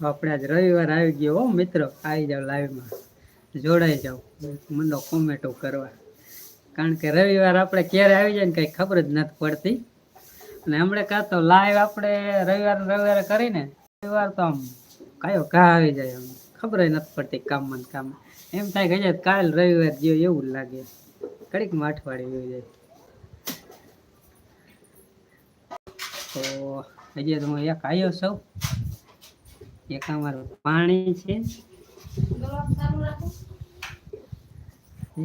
આપણે આજ રવિવાર આવી ગયો હો મિત્રો, આવી જાવ લાઈવમાં જોડાઈ જાઓ. મંડો કોમેન્ટો કરવા. કારણ કે રવિવાર આપણે ક્યારે આવી જાય ને કંઈ ખબર જ નથી પડતી. અને હમણાં કાં તો લાઈવ આપણે રવિવાર રવિવારે કરીને, રવિવાર તો આમ કયો કા આવી જાય આમ. ખબર નથી પડતી કામમાં ને કામ એમ થાય કે હજી કાલ રવિવાર ગયો એવું લાગે. કડીક માઠવાડી આવી જાય. તો હજી તો હું એક આવ્યો છું. એક અમારું પાણી છે.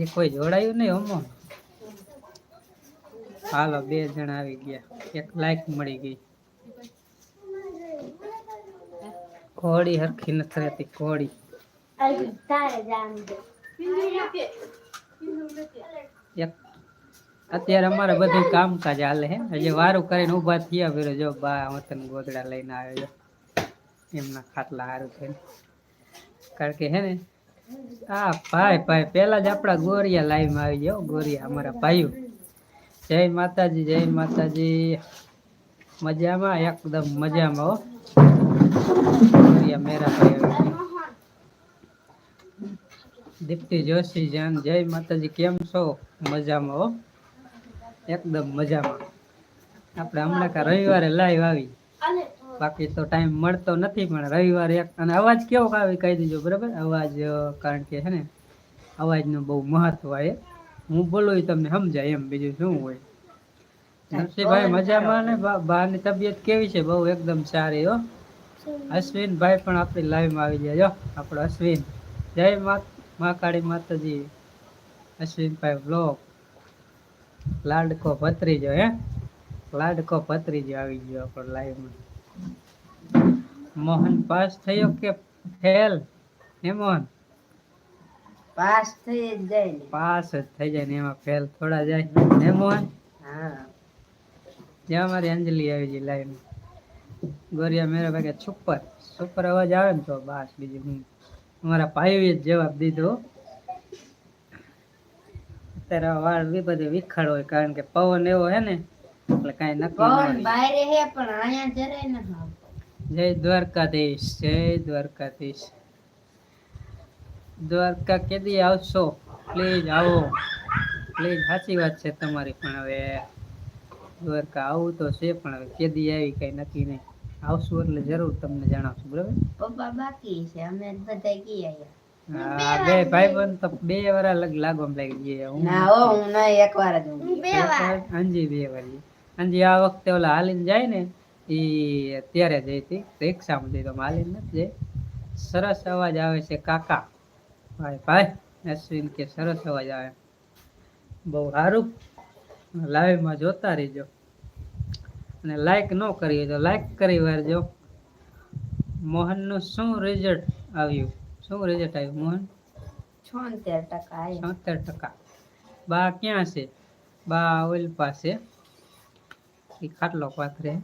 એ કોઈ જોડાયું નહીં હમો. હાલો, બે જણ આવી ગયા. એક લાઈક મળી ગઈ. ઘોડી હરખી નથી રહેતી ઘોડી અત્યારે અમારે બધું કામકાજ હાલે હે. હજી વારું કરીને ઊભા થયા પેલો જો બા વતન ગોદડા લઈને આવ્યો. એમના ખાટલા સારું છે. કારણ કે હે ને, આ ભાઈ ભાઈ પેલા જ આપણા ગોરિયા લાઈવમાં આવી ગયો ગોરિયા અમારા ભાઈઓ. જય માતાજી જય માતાજી. મજામાં? એકદમ મજામાં હો. ગોરિયા મેરા ભાઈ દીપ્તિ જોશી જાન, જય માતાજી, કેમ છો? મજામાં હો. એકદમ મજામાં. આપણે હમણાં કા રવિવારે લાઈવ આવી. બાકી તો ટાઈમ મળતો નથી પણ રવિવારે એક અને અવાજ કેવો આવે કહી દેજો બરાબર? અવાજ કારણ કે છે ને અવાજનું બહુ મહત્વ છે. હું બોલું તમને સમજાય એમ બીજું શું હોય? નરસિંહભાઈ મજામાં ને? બાની તબિયત કેવી છે? બહુ એકદમ સારી હો. અશ્વિનભાઈ પણ આપણી લાઈવમાં આવી ગયા જો. આપણો અશ્વિન. જય મા કાળી માતાજી. અશ્વિનભાઈ બ્લોગ લાડકો ભત્રીજો હે? લાડકો ભત્રીજો આવી ગયો આપણો લાઈવમાં મોહન પાસ થયો કે ફેલ? હે મોહન પાસ થઈ જ જાય ને. પાસ જ થઈ જાય ને એમાં ફેલ થોડા જાય. હે મોહન હા. જ્યાં અમારી અંજલિ આવી ગઈ લાઈવમાં ગોરિયા મેરા ભાગે છુપર. છુપર અવાજ આવે ને તો બસ બીજું હું. અમારા ભાઈએ જ જવાબ દીધો. અત્યારે વાળ બી બધે વિખાડ હોય કારણ કે પવન એવો હે ને એટલે કાંઈ નક્કી પવન બહાર હે પણ અહીંયા જરાય આવતો જય દ્વારકાધીશ જય દ્વારકાધીશ. દ્વારકા કેદી આવશો? પ્લીઝ આવો. પ્લીઝ સાચી વાત છે તમારી પણ હવે દ્વારકા આવું તો છે પણ હવે કેદી આવી કઈ નક્કી નહીં. આવશું એટલે જરૂર તમને જણાવશું બરાબર? પપ્પા બાકી છે અમે બધા ગઈ આવ્યા હા બે ભાઈ બંધ તો બે વાર અલગ લાગવા લાગી ગયા હું ના હો હું ના એકવાર જ હું એક વાર? અંજી બે વાર. આ વખતે ઓલા હાલીને જાય ને ઈ અત્યારે જઈ હતી. રિક્ષામાં જઈ તો માલી નથી જઈ સરસ અવાજ આવે છે કાકા. ભાઈ ભાઈ અશ્વિન કે સરસ અવાજ આવે. બહુ સારું. લાઈવમાં જોતા રહેજો. અને લાઈક ન કરી તો લાઈક કરી વારજો. મોહનનું શું રિઝલ્ટ આવ્યું? શું રિઝલ્ટ આવ્યું મોહન? છોતેર ટકા છોતેર ટકા. બા ક્યાં છે? બા ઓઇલ પાસે. એ ખાટલો પાથરે.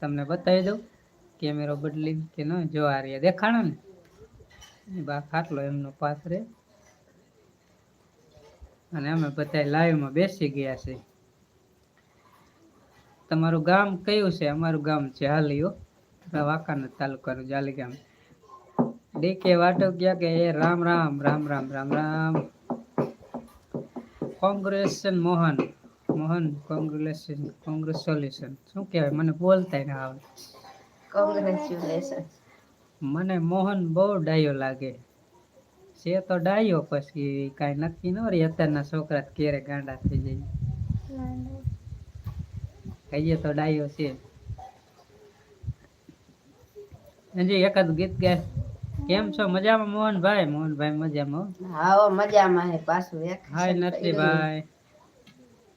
તમને બતાવી દઉં, કેમેરો બદલી કે ન, જો આ રહ્યા. દેખાણો ને? બા ખાટલો એમનો પાથરે. અને અમે બધા લાઈવમાં બેસી ગયા છે. તમારું ગામ કયું છે? અમારું ગામ છે હાલીઓ. વાંકાનેર તાલુકાનું જાલી ગામ ડીકે વાટો ગયા કે એ Ram Ram Ram Ram Ram Ram. Congress Mohan. Mohan congratulation congratulation શું કહેવાય? મને બોલતા ના આવડે કોંગ્રેચ્યુલેશન મને મોહન બહુ ડાયો લાગે. છે તો ડાયો પછી કાંઈ નક્કી ન રહી. અત્યારના છોકરા ક્યારે ગાંડા થઈ જાય. કહીએ તો ડાયો છે. હજી એકાદ ગીત ગાય. કેમ છો? મજામાં? મોહનભાઈ? મોહનભાઈ મજામાં હા? મજામાં હે. પાછું એક હાય નરસિંહભાઈ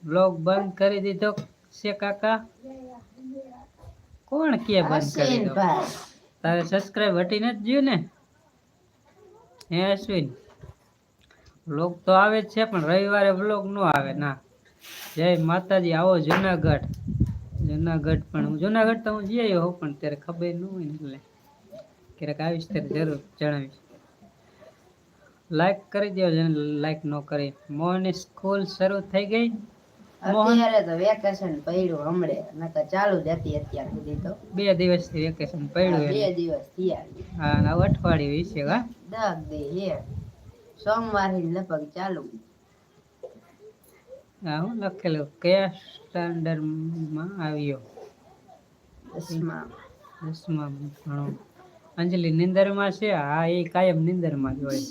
બ્લોગ બંધ કરી દીધો. છે કાકા? કોણ કે બંધ કરી દીધો? તારે સબસ્ક્રાઇબ હટી નથી ગયું ને? હે અશ્વિન? બ્લોગ તો આવે જ છે પણ રવિવારે બ્લોગ નો આવે. ના. જય માતાજી આવો જુનાગઢ. જુનાગઢ પણ હું જુનાગઢ તો હું જઈ આવ્યો હોઉં પણ ત્યારે ખબર ન હોય ને એટલે. ક્યારેક આવીશ ત્યારે જરૂર જણાવીશ. લાઈક કરી દો જેને લાઈક ન કરી. મોર્નિંગ સ્કૂલ શરૂ થઈ ગઈ. અત્યારે તો વેકેશન પડ્યું હમણે. નકર ચાલુ જ હતી અત્યાર સુધી તો. બે દિવસથી વેકેશન પડ્યું બે દિવસ થયા. હા અને હવે અઠવાડિયું વિશે હા? દસ દે હે. સોમવાર લગભગ ચાલુ. હા હું લખેલું કયા સ્ટાન્ડર્ડમાં આવ્યો? દસમા. દસમા ભણો. અંજલિ નિંદરમાં છે? હા એ કાયમ નિંદરમાં જ હોય.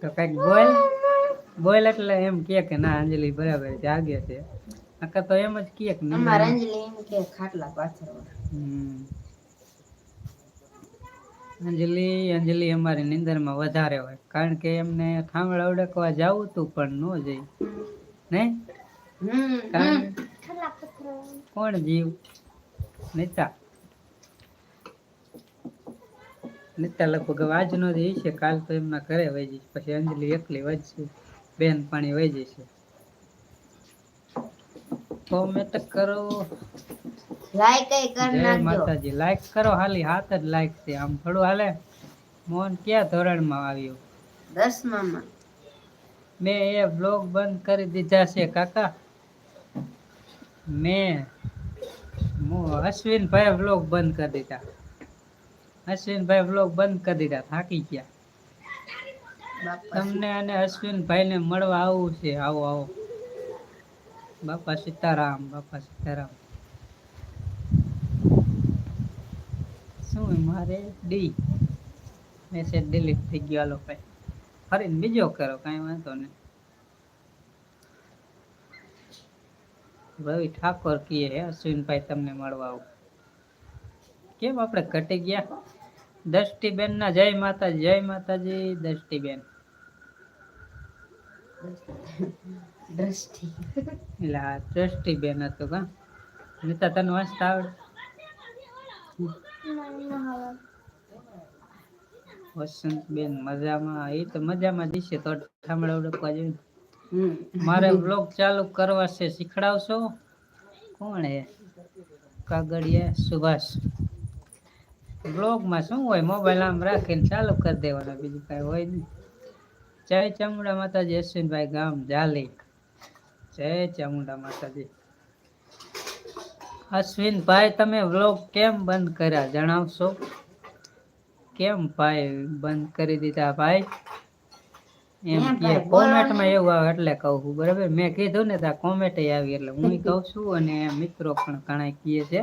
તો કંઈક બોલ. બોલ એટલે એમ કે કે ના અંજલિ બરાબર જાગે છે. નકર તો એમ જ કે કે અમાર અંજલિ એમ કે ખાટલા પાછળ. અંજલિ અંજલિ અમારી નિંદરમાં વધારે હોય. કારણ કે એમને થાંભળ અવડકવા જાવું તું પણ ન જઈ. ને હમ કોણ જીવ? નીતા. નીતા લગભગ આજનો જ છે. કાલ તો એમના ઘરે વહી જઈશ. પછી અંજલિ એકલી વધશે. બેન પાણી વહી જશે. કોમેન્ટ કરો. લાઈક કર નાખજો. માતાજી. લાઈક કરો. હાલી હાથ જ લાઈક છે. આમ થોડું હાલે. મોહન ક્યાં ધોરણમાં આવ્યો? દસમામાં. મેં એ બ્લોગ બંધ કરી દીધા છે કાકા. મેં મુ- અશ્વિનભાઈ બ્લોગ બંધ કરી દીધા. અશ્વિનભાઈ બ્લોગ બંધ કરી દીધા, થાકી ગયા. તમને અને અશ્વિનભાઈને મળવા આવવું છે, આવો આવો. બાપા સીતારામ બાપા સીતારામ. શું મારે? ડી મેસેજ ડિલીટ થઈ ગયો, હાલો ભાઈ. ફરીને બીજો કરો, કાંઈ વાંધો નહીં. રવિ ઠાકોર કીએ અશ્વિનભાઈ તમને મળવા આવું. કેમ આપણે ઘટી ગયા? દષ્ટિબેન ના જય માતાજી જય માતાજી દષ્ટિબેન. દ્રષ્ટિ એટલે આ દષ્ટિબેન હતું કા? નીતા તને વાંચતા આવડે? વસંતબેન મજામાં એ તો મજામાં દિશે તો ઠામડા ઉડકવા જોઈએ મારે બ્લોગ ચાલુ કરવા છે શીખડાવશો? કોણ હે? કાગળિયા સુભાષ. બ્લોગમાં શું હોય? મોબાઈલ આમ રાખીને ચાલુ કરી દેવાનો. બીજું કાંઈ હોય નહીં. જય ચામુંડા માતાજી અશ્વિનભાઈ ગામ જાલી. જય ચામુંડા માતાજી. અશ્વિનભાઈ તમે વ્લોગ કેમ બંધ કર્યા? જણાવશો? કેમ ભાઈ બંધ કરી દીધા ભાઈ? એમ કે કોમેન્ટમાં એવું આવે એટલે કહું છું બરાબર? મેં કીધું ને ત્યાં કોમેન્ટ આવી એટલે હું કહું છું અને મિત્રો પણ ઘણા કહે છે.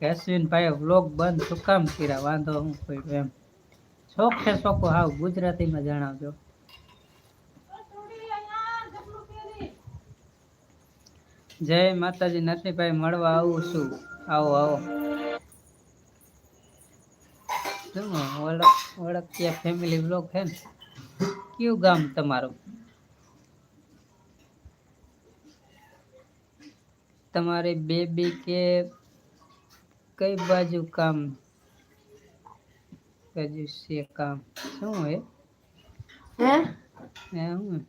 કે ભાઈ વ્લોગ બંધ શું કામ કર્યા, વાંધો હું પડ્યો એમ. શોખ છે શોખો, હાવ, ગુજરાતીમાં જણાવજો. જય માતાજી નરસિંહભાઈ મળવા આવું છું. આવો આવો. શું ઓળખ, ઓળખ્યા ફેમિલી બ્લોગ છે ને? કયું ગામ તમારું? તમારી બેબી કે કઈ બાજુ કામ? બાજુ છે કામ. શું હે? હે હે હું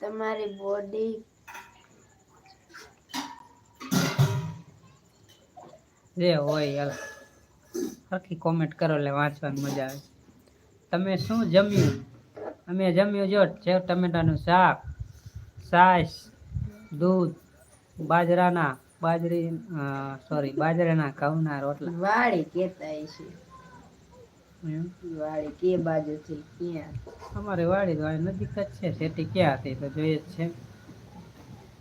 તમારી બોડી જે હોય યાર સરખી કોમેન્ટ કરો એટલે વાંચવાની મજા આવે. તમે શું જમ્યું? અમે જમ્યું જો સેવ ટમેટાનું શાક છાશ દૂધ બાજરાના બાજરી સોરી બાજરાના ઘઉંના રોટલા. વાળી કેતા છે વાળી કે બાજુથી ક્યાં? અમારે વાળી તો નજીક જ છે સેટી ક્યાં હતી તો જોઈએ જ છે.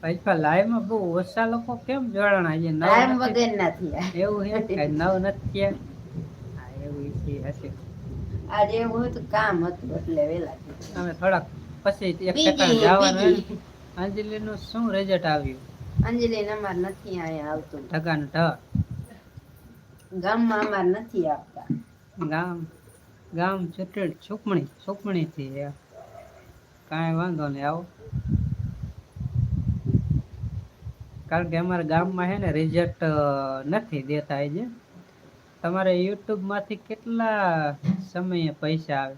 પછી લાઈવમાં બહુ ઓછા લોકો કેમ જોડાણા છે નવ વગર નથી? એવું હે નવ નથી થયા? એવું છે હશે. આજે એવું તો કામ હતું એટલે વેલા અમે થોડાક પછી એક બીજી, ઠેકાણે જવાનું. અંજલિનું શું રિઝલ્ટ આવ્યું? અંજલિ અમાર નથી અહીંયા આવતું. ઢગાનું ઢ ગામમાં અમાર નથી આવતા. ગામ ગામ ચૂંટણી સુકમણી સુકમણીથી થી કાંઈ વાંધો નહીં આવો. કારણ કે અમારા ગામમાં છે ને રિઝલ્ટ નથી દેતા એ જે તમારે યુટ્યુબમાંથી કેટલા સમયે પૈસા આવે?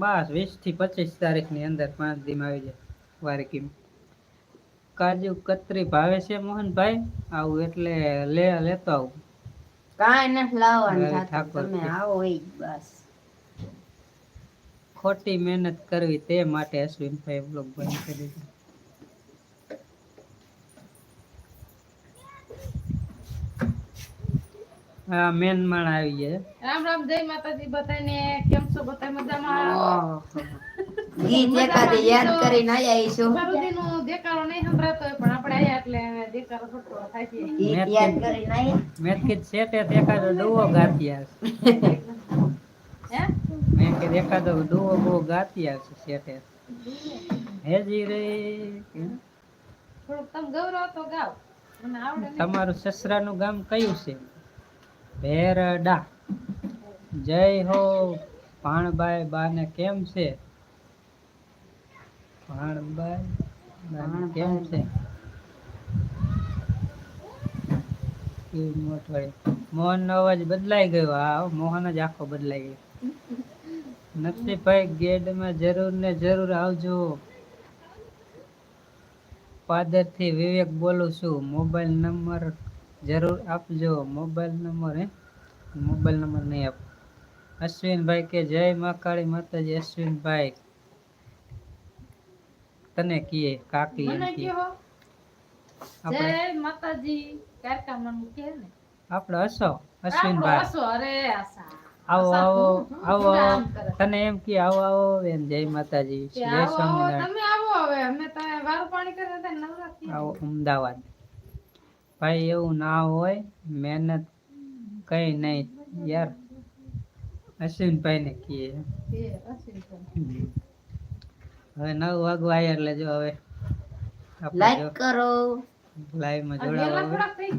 બસ વીસથી પચીસ તારીખની અંદર પાંચ દિન આવી જાય વારકી કાજુ કતરી ભાવે છે મોહનભાઈ. આવું એટલે લે લેતો આવું. કાંઈ નથી લાવવાનું તમે આવો બસ. ખોટી મહેનત કરવી તે માટે અશ્વિનભાઈ બ્લોગ બંધ કરી દીધો. હા મેન માણ આવી ગયા રામ રામ જય માતાજી. બધાને કેમ છો? બધા મજામાં? ગીત એકાદી યાદ કરીને આયા છો. મારુતિનો દેકારો નહીં સંભળાતો પણ આપણે આયા એટલે દેકારો થોડો થાય છે. ગીત યાદ કરીને આયા મેં કીધું તે એકાદો દુવો ગાતી આવશે હે? મેં કીધું એકાદો દુવો બહુ ગાતી આવશે સેટે હેજી રે. થોડુંક તમે ગૌરવ તો ગાવ. મને આવડે નહીં. તમારું સસરાનું ગામ કયું છે? ભેરડા. જય હો ભાણબાઈ બાને કેમ છે? કેમ છે? કેવી મોટવાડી. અવાજ બદલાઈ ગયો. હા મોહન જ આખો બદલાઈ ગયો. નરસિંહભાઈ ગેડમાં જરૂર ને જરૂર આવજો. પાદરથી વિવેક બોલું છું. મોબાઈલ નંબર જરૂર આપજો. મોબાઈલ નંબર હે? મોબાઈલ નંબર નહીં આપો. અશ્વિનભાઈ કે જય મા કાળી માતાજી અશ્વિનભાઈ. તને કીએ કાકી એમ આપણે જય માતાજી કારકા મન કે ને? આપણે હસો અશ્વિનભાઈ હસો, અરે આશા. આવો આવો આવો? તને એમ કે આવો આવો એમ જય માતાજી. જય સ્વામિનારાયણ. તમે આવો હવે. અમે તમે વારું પાણી કરે તો નવરાત્રી આવો અમદાવાદ. ભાઈ એવું ના હોય મહેનત કઈ નહીં. યાર અશ્વિનભાઈ ને કીએ અશ્વિનભાઈ. હવે નવ વાગવા આવ્યા એટલે જો હવે લાઈક કરો. લાઈવમાં વેલા થોડાક થઈ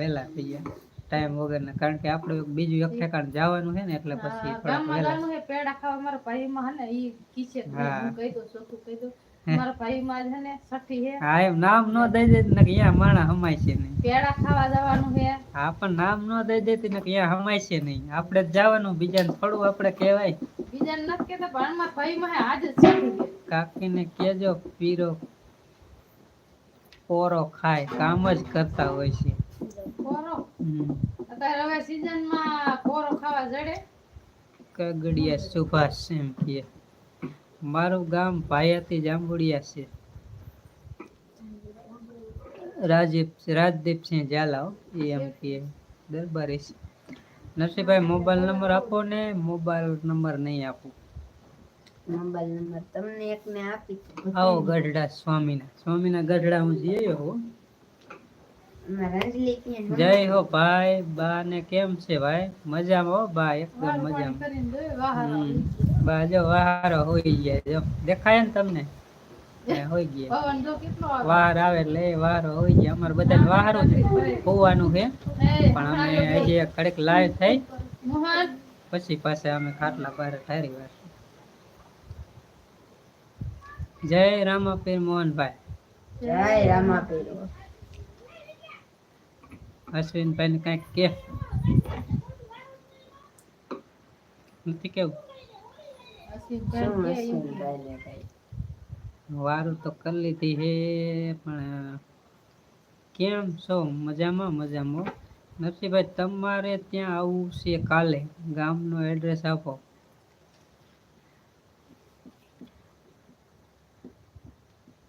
વહેલા થઈ ગયા. ટાઈમ વગરના. કારણ કે આપણે બીજું એક ઠેકાણ જવાનું છે ને એટલે પછી થોડાક વહેલા પેડા ખાવા મારા ભાઈમાં હે ને ઈ કીચે હું કહી દઉં ચોખ્ખું કહી દઉં. મારા ભાઈમાં છે ને છઠ્ઠી છે હા એમ નામ ન દઈ દે ને કે અહીંયા માણા હમાય છે નહીં. પેડા ખાવા જવાનું છે હા પણ નામ ન દઈ દેતી ને કે અહીંયા હમાય છે નહીં. આપણે જ જવાનું બીજાને થોડું આપણે કહેવાય. બીજાને નથી કહેતા પણ મારા ભાઈમાં હે આજે જ કાકીને કેજો પીરો પોરો ખાય કામ જ કરતા હોય છે. કોરો અત્યારે હવે સીઝનમાં કોરો ખાવા જડે. કગડિયા સુભાષ એમ કે મારું ગામ ભાયાતી જાંબુડિયા છે. રાજીપ રાજદીપસિંહ ઝાલાવ એ એમ કે દરબારી છે. નરસિંહભાઈ મોબાઈલ નંબર આપો ને મોબાઈલ નંબર નહીં આપું. મોબાઈલ નંબર તમને એકને આપી આવો ગઢડા સ્વામીના સ્વામીના ગઢડા હું જઈ આવ્યો હું અમારા અંજલિ ક્યાં જય હો ભાઈ બા ને કેમ છે ભાઈ? મજામાં હો બા એકદમ મજામાં. વાહાર. બા જો વારો હોઈ ગયા જો. દેખાય ને તમને? એ હોઈ ગયા. પવન જો કેટલો આવે. વાર આવે એટલે વારો હોઈ ગયા. અમારે બધા વારો જ હોવાનું છે. પણ અમે હજી એક કડક લાઈવ થઈ. પછી પાછા અમે ખાટલા બહાર ઠારી વાર જય રામાપીર મોહનભાઈ. જય રામાપીર અશ્વિનભાઈ ને કંઈક કે. નથી કેવું. અશ્વિનભાઈને? વારું તો કરી લીધી હે પણ કેમ છો? મજામાં મજામાં નરસિંહભાઈ તમારે ત્યાં આવવું છે કાલે? ગામનો એડ્રેસ આપો.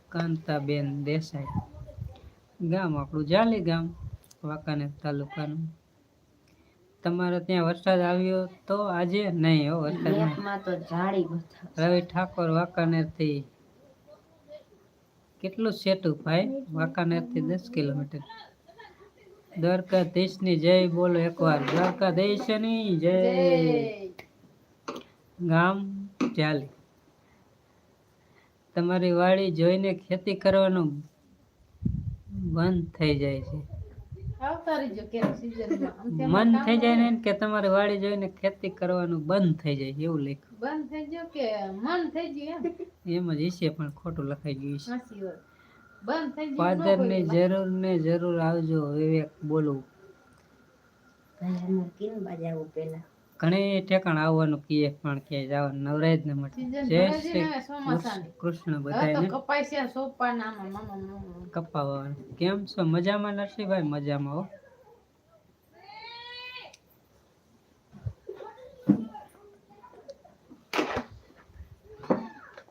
કાંતાબેન દેસાઈ. ગામ આપણું જાલી ગામ. વાંકાનેર તાલુકાનું. તમારે ત્યાં વરસાદ આવ્યો તો આજે નહીં હો વરસાદ તો જાળી રવિ ઠાકોર વાંકાનેરથી કેટલું સેટું ભાઈ? વાંકાનેરથી દસ કિલોમીટર. દ્વારકાધીશની જય બોલો એકવાર. દ્વારકાધીશની જય. જય. ગામ ચાલી તમારી વાડી જોઈને ખેતી કરવાનું બંધ થઈ જાય છે. મન થઈ જાય ને કે તમારી વાડી જોઈને ખેતી કરવાનું બંધ થઈ જાય એવું લખ્યું. બંધ થઈ જાય કે મન થઈ ગયું એમ? જ હશે પણ ખોટું લખાઈ ગયું છે બંધ થઈ ગયું ફાધર પાદરની જરૂર ને જરૂર આવજો વિવેક બોલું. કિન બાજાવું પેલા ઘણી ઠેકાણ આવવાનું કીએ પણ ક્યાંય જવાનું નવરાય જ ન મળે જય શ્રી કૃષ્ણ બધાને કપાય છે આમાં, મામા, મામા. કેમ છો? મજામાં નરસિંહભાઈ? મજામાં હો.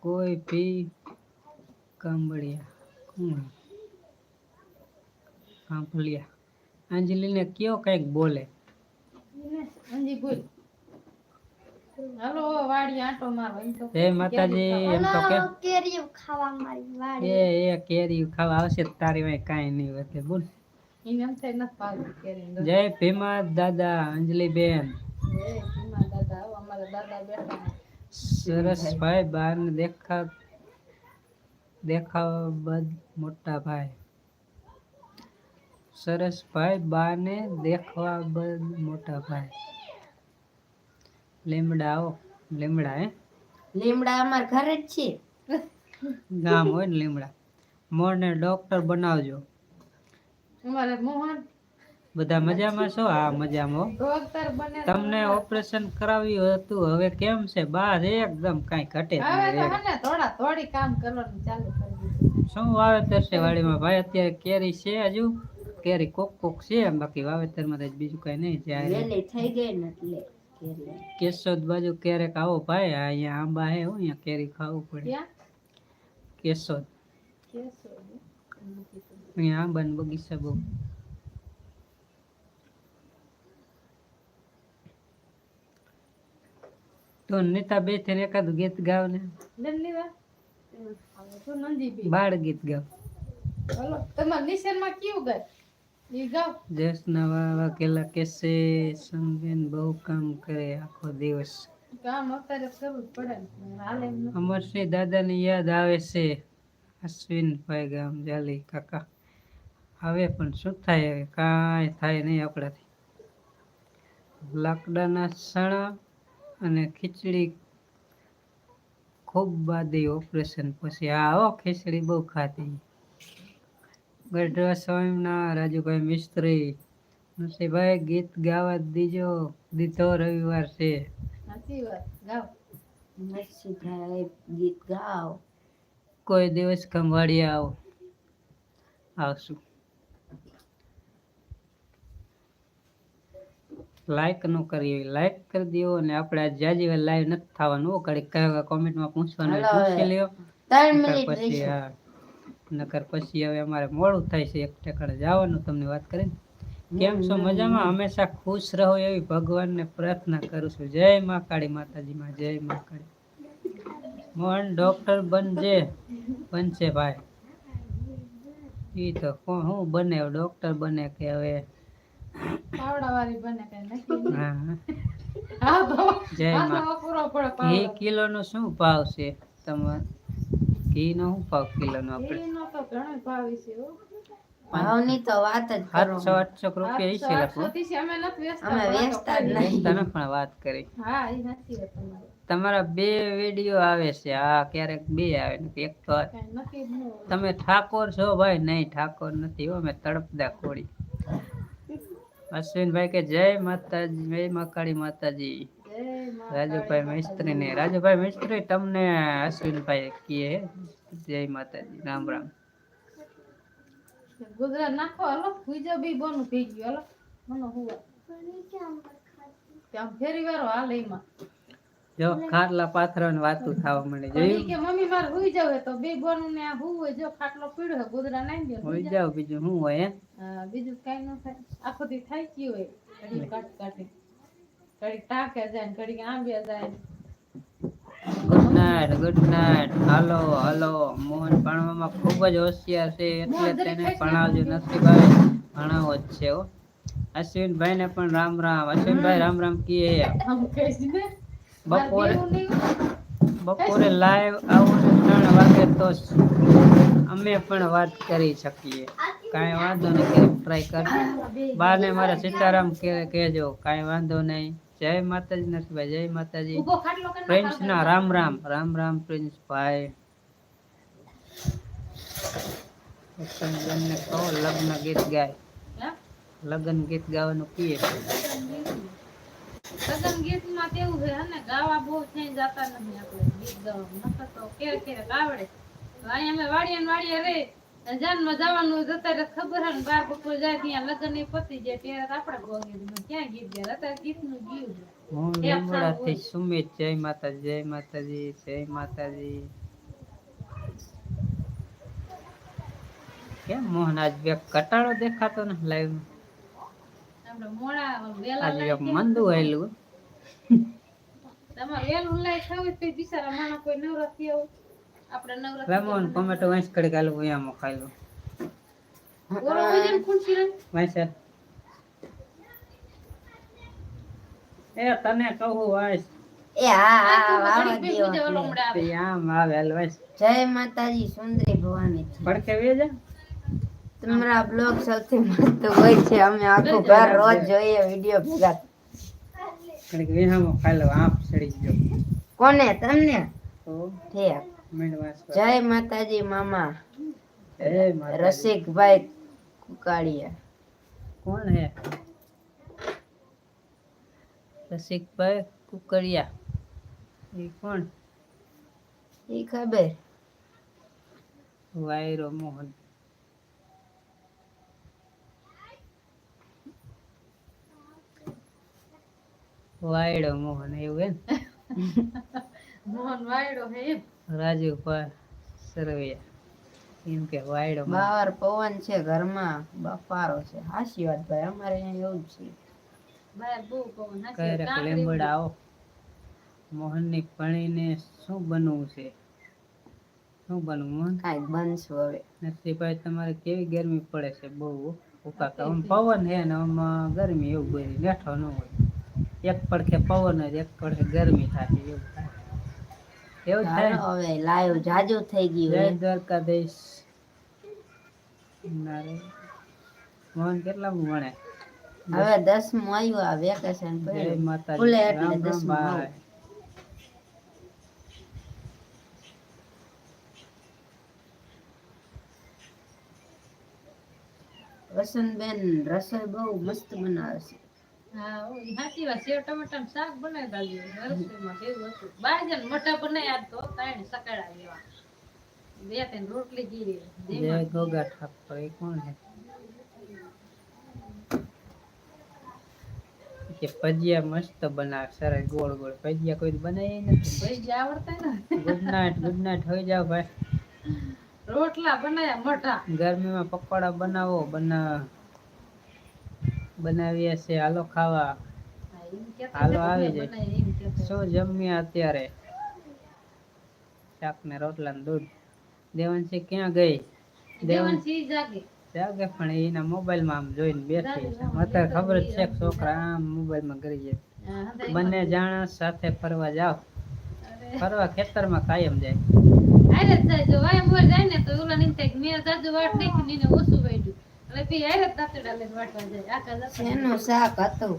કોઈ ભી કાંબળિયા કોણ કાંભળિયા અંજલિને કયો કંઈક બોલે? અંજી ભૂલ હાલો વાડી આંટો મારો એમ તો માતાજી એમ તો કે કેરીઓ ખાવા મારી વાડી. એ એ કેરી ખાવા આવશે તારી વાય કાઈ નહીં વધે બોલ. એને એમ થાય ન પાડતું કેરી જય ભીમા દાદા અંજલિ બેન જય ભીમા દાદા આવો અમારા દાદા બેઠા. સરસભાઈ બાર દેખા દેખાવ બદ મોટા ભાઈ. સરસભાઈ બાને દેખવા બદ મોટા ભાઈ. લીમડા આવો લીમડા હે? લીમડા અમાર ઘરે જ છે. ગામ હોય ને લીમડા. મોરને ડોક્ટર બનાવજો. અમારે મોહન. બધા મજામાં છો? હા મજામાં ડોક્ટર બને તમને ઓપરેશન કરાવ્યું હતું હવે કેમ છે? બાર એકદમ કાંઈ ઘટે હવે થોડા થોડી કામ કરવાનું ચાલુ કરી શું વાવેતર છે વાડીમાં? ભાઈ અત્યારે કેરી છે હજુ? કેરી કોક કોક છે બાકી વાવેતરમાં બીજું કઈ નહીં જાય થઈ ગઈ ને એટલે. કેશોદ બાજુ ક્યારેક આવો ભાઈ? આ અહીંયા આંબા હે હો, અહીંયા કેરી ખાવું પડે. ક્યાં? કેશોદ. કેસો અહીંયા આંબાના બગીચા બહુ. તો નીતા બે થઈને એકાદું ગીત ગાવ ને લલ્લી વા તું નંદી બી. બાળ ગીત ગાવ. હાલો તમારા નિશાનમાં કયું ગાય? જસના વાવા કેલા કેસે સંગેન બહુ કામ કરે આખો દિવસ. કામ અત્યારે કરવું પડે ને હાલે એમ નથી. અમરસિંહ દાદાની યાદ આવે છે. અશ્વિનભાઈ ગામ જાલી કાકા. હવે પણ શું થાય હવે? કાંઈ થાય નહીં આપણાથી. લાકડાના સણા અને ખીચડી ખૂબ બાદી ઓપરેશન પછી. આવો ખીચડી બહુ ખાધી. ગઢવા સ્વામીના રાજુભાઈ મિસ્ત્રી. નસીભાઈ ગીત ગાવા દીજો. દીધો રવિવાર છે. ગાવ ગીત ગાઓ. કોઈ દિવસ ખંભાળી આવો. આવશું. લાઈક ન કરી લાઈક કરી દો અને આપણે આજ જાજી લાઈવ નથી થવાનું. હો ઘડીક કઈ કોમેન્ટમાં પૂછવાનું. પૂછી લ્યો. ત્રણ મિનિટ પછી હા. નકર પછી હવે અમારે મોડું થાય છે એક ટેકડે જવાનું તમને વાત કરીને. કેમ છો? મજામાં? હંમેશા ખુશ રહો એવી ભગવાનને પ્રાર્થના કરું છું. જય મા કાળી માતાજી માં જય મા કાળી. મોહન ડોક્ટર બનજે. બનશે ભાઈ. ઈ તો કોણ હું બને ડોક્ટર બને કે હવે? બને હા. જય મા. પડે કિલોનો શું ભાવ છે? તમારે ઘીનો હું ભાવ કિલોનો આપણે નો તો ઘણો ભાવી છે હો. ભાવની તો વાત જ કરો. સાતસો આઠસો રૂપિયા છે લખો અમે નથી વેચતા અમે વેચતા જ નહીં. તને પણ વાત કરી. હા એ સાચી તમારી. તમારા બે વીડિયો આવે છે આ ક્યારેક બે આવે ને એક તો ન. તમે ઠાકોર છો ભાઈ? નહીં ઠાકોર નથી હો અમે તડપદા ખોડી અશ્વિનભાઈ કે જય માતાજી જય મકાળી માતાજી. રાજુભાઈ મિસ્ત્રી ને રાજુભાઈ મિસ્ત્રી તમને અશ્વિનભાઈ કીએ જય માતાજી. રામ રામ. ગુજરાત નાખો હલો. હુઈજો બી બોનું થઈ ગયું હલો. મને હુવા ત્યાં ફેરી વારો હાલ એમાં. જો ખાટલા પાથરવાની વાતું થવા મળે જોયું? કે મમ્મી માર હુઈ જાવ તો બે બોનું ને આ હુવે જો ખાટલો પીડ્યો છે ગોદરા નાઈ દો હુઈ જાવ બીજું હું હોય બીજું કઈ ન થાય. આખો દી થાય ગયું હોય. કાટ કાટી ઘડી ટાકે જાય ને ઘડી આંબે જાય good night good night hello hello Mohan ભણવામાં ખૂબ જ હોશિયાર છે એટલે તેને ભણાવજો. નથી ભાઈ ભણાવો જ છે હો. અશ્વિનભાઈ ને પણ રામ રામ. અશ્વિનભાઈ રામ રામ કીએ. બપોરે. બપોરે લાઈવ આવું ને ત્રણ વાગે તો અમે પણ વાત કરી શકીએ. કાંઈ વાંધો નહીં ટ્રાય કરજો. બાને મારા સીતારામ કે કહેજો કાંઈ વાંધો નહીં. જય માતાજી નરસિંહભાઈ જય માતાજી. પ્રિન્સ ના રામ રામ રામ રામ પ્રિન્સ ભાઈ કહો લગ્ન ગીત ગાય. હા? લગ્ન ગીત ગાવાનું કીએ. લગન ગીતમાં કેવું છે હે ને ગાવા બહુ થઈ જતા નથી આપણે. ગીત ગાવા નકર તો ક્યારેક ક્યારેક ગાવડે. તો અહીંયા અમે વાડીએ વાડીએ રહી જાનમાં જવાનું જતા તો ખબર હે ને બાર બપોર જાય ત્યાં લગન એ પતી જાય ત્યારે આપણે ગોગીમાં ક્યાં ગીત ગાય? અત્યારે ગયું હું લીમડાથી સુમિત જય માતાજી જય માતાજી જય માતાજી. કેમ મોહન આજ બે કટાળો દેખાતો ને? લાઈવ આજે એક મંદુ આવેલું તમારે વેલું લાઈ ખાવું તો બિચારા માણસ કોઈ નવરા થયા હોય આપણે નવરા લેમન ટોમેટો ખાઈ એ તને કહું એ હા હા આમ જય માતાજી સુંદરી ભવાની પડખે વેજા તમારા બ્લોગ સૌથી મસ્ત હોય છે. અમે આખો ઘર રોજ જોઈએ વિડિયો ભેગા. ઘડીક વેહામાં ખાઈ આંપ સડી ગયો. કોને? તમને? તો? ઠીક જય માતાજી મામા. રસિકભાઈ કુકાળિયા. કોણ હે? રસિકભાઈ કુકરિયા એ કોણ? એ ખબર. વાયરો મોહન. વાયડો મોહન એવું હે મોહન વાયડો હે એમ. રાજુભાઈ સરવૈયા. એમ કે વાયડો મોહન. પવન છે ઘરમાં બફારો છે. હાશી વાત ભાઈ અમારે અહીંયા એવું જ છે. બહાર બહુ પવન હાસી લીંબડા આવો. મોહનની પણીને શું બનવું છે? શું બનવું મોહન? કાંઈક બનશું હવે. નરસિંહભાઈ તમારે કેવી ગરમી પડે છે બહુ? ઉકા આમ પવન હે ને આમાં ગરમી એવું બધી. બેઠો ન હોય. એક પડખે પવન જ એક પડખે ગરમી થાય એવું થાય. એવું થાય. હવે લાઈવ જાજુ થઈ જય ગયું દ્વારકાધીશ. નારે મોહન કેટલા ભણે? હવે દસમું આવ્યું આ વેકેશન જય ખુલે એટલે દસમું વસંતબેન રસોઈ બહુ મસ્ત બનાવે છે. હાચી વાત સેવ ટમેટા શાક બનાવી દાલ્યું. રસોઈમાં હતું મઠા લેવા બે ત્રણ રોટલી ગીરી. જય ગોગા ઠાકોર એ કોણ હે? કે ભજીયા મસ્ત બનાવે સરસ ગોળ ગોળ. ભજીયા કોઈ બનાવી નથી. ભાઈ આવડતા ને ગુડ નાઇટ ગુડ નાઇટ હોઈ જાવ ભાઈ. રોટલા બનાવ્યા મઠા. ગરમીમાં પકોડા બનાવો બના બનાવીએ છે હાલો ખાવા. હાલો આવી જાય. શું જમ્યા અત્યારે? શાક ને રોટલા ને દૂધ. દેવાંશી ક્યાં ગઈ? દેવાંશ જાગે. જાગે પણ એના મોબાઈલમાં આમ જોઈને બેઠી અત્યારે ખબર જ છે છોકરા આમ મોબાઈલમાં કરી જાય. બંને જાણા સાથે ફરવા જાવ ફરવા ખેતરમાં કાયમ જાય. હારે જાય. જો વાય મોર જાય ને તો ઓલા કે મેં જાજુ વાટ નાખી ને ઓછું વાઢ્યું શેનું શાક હતું.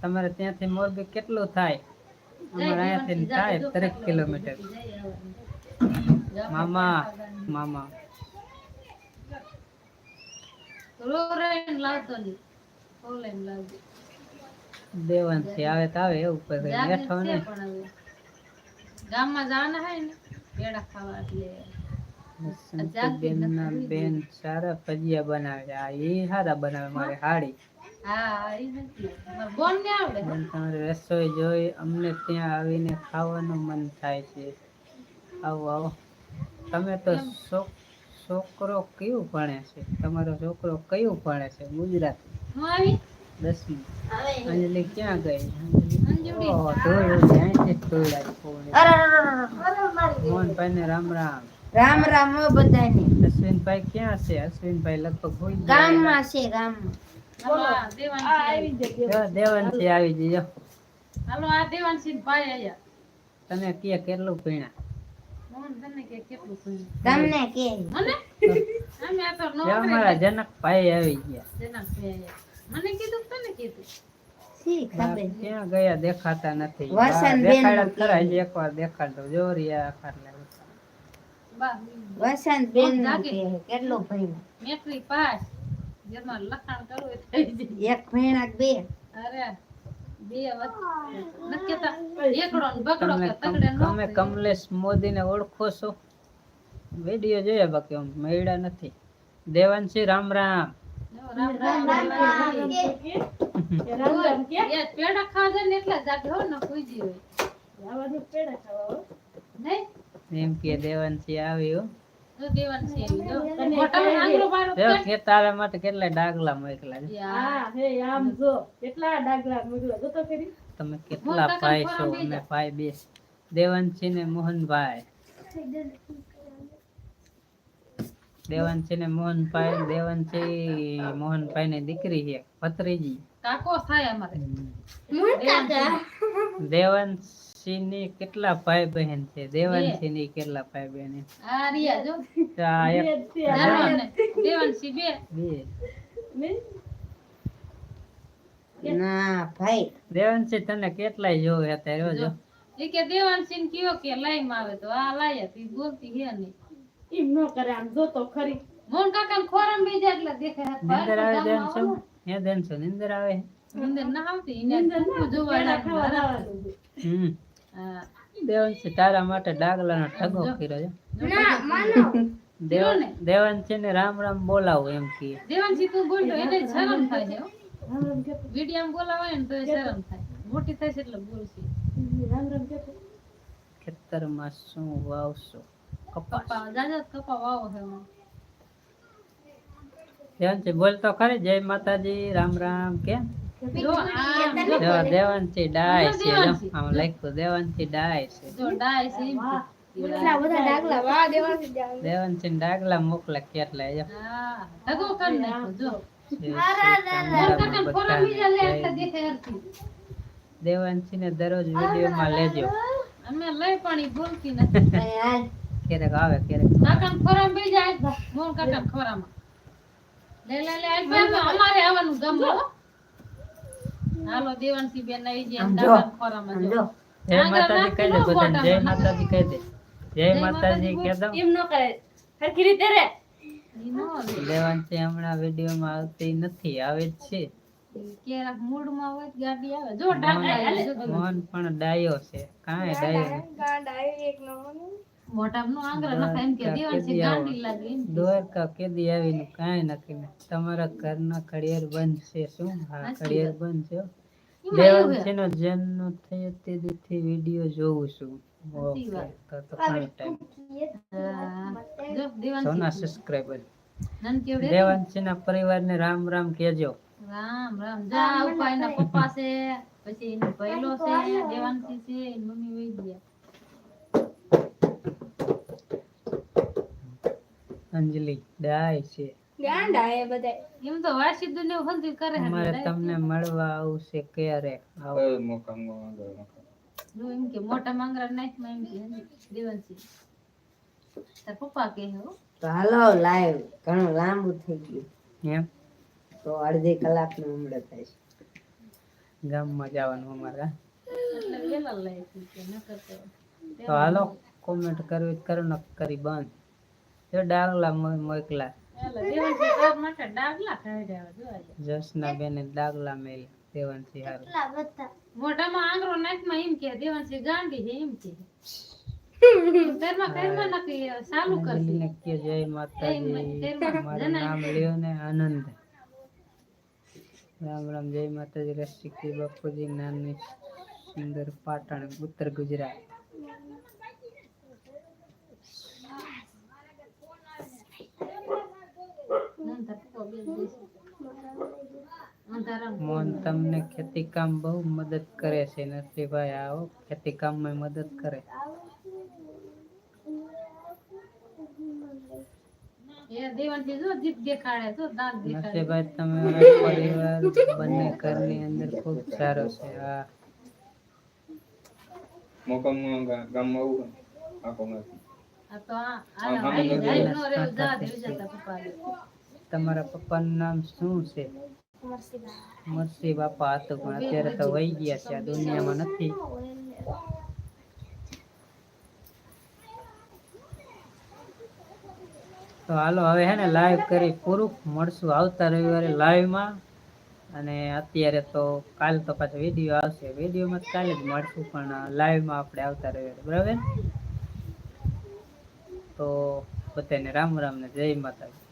તમારે ત્યાંથી મોરબી કેટલું થાય? અમારે અહીંયાથી થાય ત્રીસ કિલોમીટર. મામા મામા. આવે તો આવે એવું પછી બેઠો ને. પણ હવે. ગામમાં જવાના હોય ને પેડા ખાવા એટલે બેન બેન સારા ભજીયા બનાવે આ એ સારા બનાવે મારે હાડી તમારી રસોઈ જોઈ અમને ત્યાં આવીને ખાવાનું મન થાય છે. આવો આવો. તમે તો છોકરો કયું ભણે છે? તમારો છોકરો કયું ભણે છે? ગુજરાત. દસમી. અંજલિ ક્યાં ગઈ. મોહનભાઈ ને રામ રામ. રામ રામ બધાને. અશ્વિનભાઈ ક્યાં છે? અશ્વિનભાઈ લગભગ હોય ગામમાં છે ગામમાં. હાલો આવી. જો દેવાંશી આવી જજો. હાલો આ દેવાંશી ભાઈ આયા. તને કે કેટલું પીણા? મોહન તને કે કેટલું ભણ્યું? તમને કે. મને? અમે આ તો જો નોકરી અમારા જનક ભાઈ આવી ગયા. જનક ભાઈ આયા. મને કીધું તને કીધું. ક્યાં ગયા? દેખાતા નથી. દેખાડ્યા ખરા એકવાર દેખાડ જો બા વસંત બેન કેટલો કેટલું મેટ્રિક પાસ. જેમાં લખાણ કરવું હોય થઈ જાય. એક ભણ્યા કે બે? અરે નથી કહેતા એકડો તમે કે તગડે નો તમે કમલેશ મોદીને ઓળખો છો? વીડિયો જોયા બાકી આમ નથી. દેવાંશી રામ રામ. રામ રામ. રામ રામ. પેડા ખાવા ને એટલે જાગે ને પૂજી હોય. નહીં? એમ કે દેવાંશી આવ્યો તારા માટે કેટલા ડાગલા મોકલા. તમે કેટલા ભાઈ છો? અમે ભાઈ બે. દેવાંશી ને મોહનભાઈ. દેવાંશી ને મોહનભાઈ દેવાંશી મોહનભાઈ ની દીકરી છે ભત્રીજી. કાકો થાય અમારે. દેવાંશી ની કેટલા ભાઈ બહેન છે? દેવાંશી ની કેટલા ભાઈ બહેન છે? આ રિયા જો. તો આ એક દેવાંશી બે. બે. ના ભાઈ. દેવાંશી તને કેટલાય જોવે અત્યારે જો. એ કે દેવાંશી કયો કે લાઈનમાં આવે તો આ લાયા તી બોલતી હે નહીં. કાકા ને ખોરામ બે જાય એટલે દેખાય હાથ નિંદર આવે બહાર હે દેવાંશુ નિંદર આવે અંદર ના આવતી એને કૂકુ જોવાય હમ. હા છે તારા માટે ડાગલાનો ઠગો કર્યો છે. દેવન કર્યો ને? ને રામ રામ બોલાવું એમ કે દેવાંશી તું બોલતો એને શરમ થાય છે હો. વિડીયામાં બોલાવાય ને તો શરમ થાય. મોટી થાય છે એટલે બોલશે. ખેતરમાં શું વાવશો? કપા જાજા કપા વાવો છે ધ્યાન છે બોલ તો ખરી. જય માતાજી. રામ રામ. કે જો દેવાંશી ડાય છે આમ લખ્યું દેવાંશી ડાય છે. જો ડાય છે દેવાંશી ને ડાગલા મોકલે કેટલા જો. જો. બીજા. દેવાંશી દરરોજ વિડીયોમાં લેજો. અમે લઈ પણ ઈ બોલતી નથી. ક્યારેક આવે ક્યારેક કાકા ખોરામ બે જાય મોહન કાકા ખોરામાં લે લે લે અમારે આવવાનું ગમ હાલો દેવાંશી બેન આવી જાય આમ ખોરામાં જો. જો. જય માતાજી કહી દે રાખી જય માતાજી કહી દે. જય માતાજી કહી દો ઈ નો લે. દેવાંશી હમણાં વિડીયોમાં આવતી નથી આવે જ છે. ઈ મૂડમાં હોય ગાડી આવે. જો ડાકડા મોહન પણ ડાયો છે. કાંઈ ડાયો નો આંગળા નખાય એમ કે દેવાંશી ગાંડી લાગે દ્વારકા કેદી આવીને કાંઈ નથી તમારા ઘરના ઘડિયાળ બંધ છે શું? હા સાચી બંધ છે એમાં એવું હે. દેવાંશીનો જન્મ થયો તે દીથી વીડિયો જોઉં છું. સાચી ઓકે વાત. તો તો ઘણો ટાઈમ. હા. જો સોના દેવાંશી સબસ્ક્રાઇબર નાનકી એવડી રામ રામ કેજો રામ રામ. જા ઉપાય ના પપ્પા છે પછી એનો પહેલો છે દેવાંશી છે મમ્મી વહી ગયા. અંજલિ ડાય છે. એમ તો વાસી ને હંધી કરે મારે તમને મળવા આવશે ક્યારે? આવો. જો એમ કે મોટા માંગરા નાખમાં એમ કે દેવાંશી તાર પપ્પા કે હો. તો હાલો લાઈવ. ઘણું લાંબુ થઈ ગયું. એમ? તો અડધી કલાકનું હમણાં થાય છે. ગામમાં જવાનું અમારે તો હાલો કોમેન્ટ કરવી કરો ન કરી બંધ. જો ડાગલા મોકલા. એટલે દેવાંશી તાર માટે ડાગલા કાઢ્યા જો આજે. જસના બેને ડાગલા મેલ દેવાંશી હારું. મોઢામાં આંગળો નાખમાં એમ કે દેવાંશી ગાંડી છે એમ કે. ઘરમાં ઘરમાં નાખી ચાલુ કરશે અંજલિને કે જય માતાજી. મારું નામ લ્યો ને આનંદ. રામ રામ જય માતાજી રસિકી બાપુજી નાની સુંદર પાટણ ઉત્તર ગુજરાત હું તાર પપ્પા બે દેશે. અંધારામાં મોહન તમને ખેતી કામ બહુ મદદ કરે છે નરસિંહભાઈ આવો ખેતી કામમાં મદદ કરે. નરસિંહભાઈ તમે પરિવાર બંને ઘરની અંદર ખૂબ સારો છે. આ આ તો આ આના હાઈ હાઈ નો રેવું જા દેવ જતા પપ્પા લે. તમારા પપ્પાનું નામ શું છે? મરસી બાપા હતો પણ અત્યારે તો વહી ગયા છે, આ દુનિયામાં નથી. તો હાલો, હવે હે ને લાઈવ કરી પૂરું મળશું આવતા રવિવારે લાઈવમાં અને અત્યારે તો કાલ તો પાછો વીડિયો આવશે. વિડીયોમાં કાલે જ મળશું, પણ લાઈવમાં આપણે આવતા રવિવારે, બરાબર? તો બધાને રામ રામ ને જય માતાજી.